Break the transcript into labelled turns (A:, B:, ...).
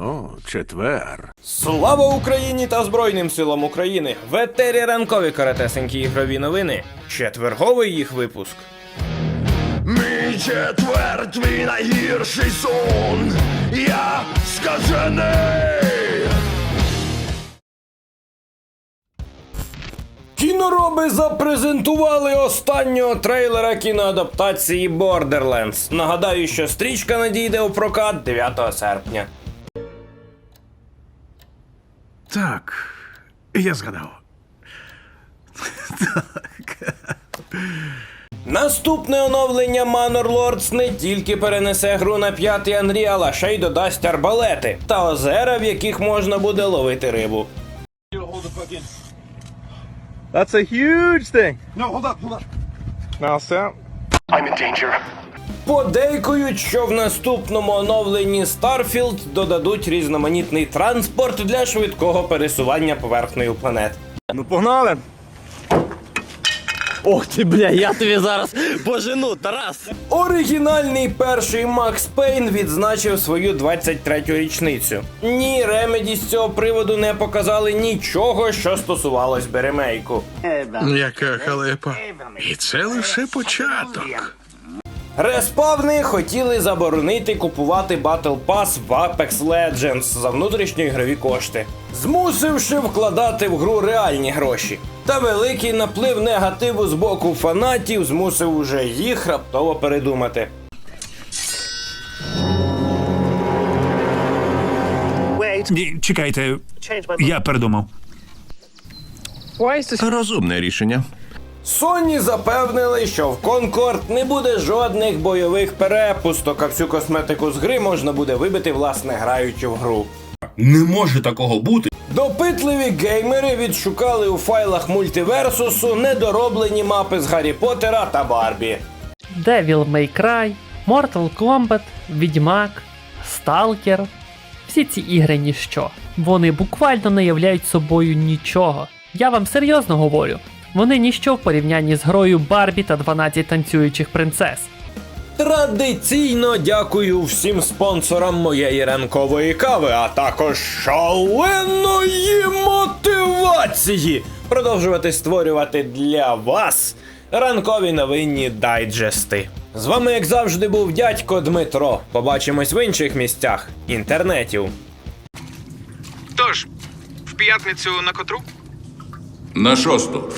A: О, четвер.
B: Слава Україні та Збройним силам України! В етері ранкові каратесенькі ігрові новини. Четверговий їх випуск.
C: Мій четвер, твій найгірший сон. Я скажений.
B: Кінороби запрезентували останнього трейлера кіноадаптації Borderlands. Нагадаю, що стрічка надійде у прокат 9 серпня.
A: Так, я згадав.
B: Наступне оновлення Manor Lords не тільки перенесе гру на п'ятий Unreal, а ще й додасть арбалети та озера, в яких можна буде ловити рибу.
D: That's a huge thing.
C: No, hold up, hold up.
D: Now, Sam.
C: I'm in danger.
B: Подейкують, що в наступному оновленні Starfield додадуть різноманітний транспорт для швидкого пересування поверхнею планет.
D: Ну, погнали.
E: Ох ти, бля, я тобі зараз пожену, Тарас.
B: Оригінальний перший Макс Пейн відзначив свою 23-ю річницю. Ні, Ремеді з цього приводу не показали нічого, що стосувалось би ремейку.
A: Яка халепа. І це лише початок.
B: Респавни хотіли заборонити купувати Battle Pass в Apex Legends за внутрішньоігрові кошти, змусивши вкладати в гру реальні гроші. Та великий наплив негативу з боку фанатів змусив уже їх раптово передумати.
F: Ні, чекайте, я передумав.
G: Розумне рішення.
B: Sony запевнили, що в Concord не буде жодних бойових перепусток, а всю косметику з гри можна буде вибити власне граючи в гру.
H: Не може такого бути.
B: Допитливі геймери відшукали у файлах мультиверсусу недороблені мапи з Гаррі Поттера та Барбі.
I: Devil May Cry, Mortal Kombat, Відьмак, Stalker. Всі ці ігри ніщо. Вони буквально не являють собою нічого. Я вам серйозно говорю. Вони ніщо в порівнянні з грою Барбі та 12 танцюючих принцес.
B: Традиційно дякую всім спонсорам моєї ранкової кави, а також шаленої мотивації продовжувати створювати для вас ранкові новинні дайджести. З вами, як завжди, був дядько Дмитро. Побачимось в інших місцях інтернетів.
J: Тож, в п'ятницю на котру?
H: На шосту.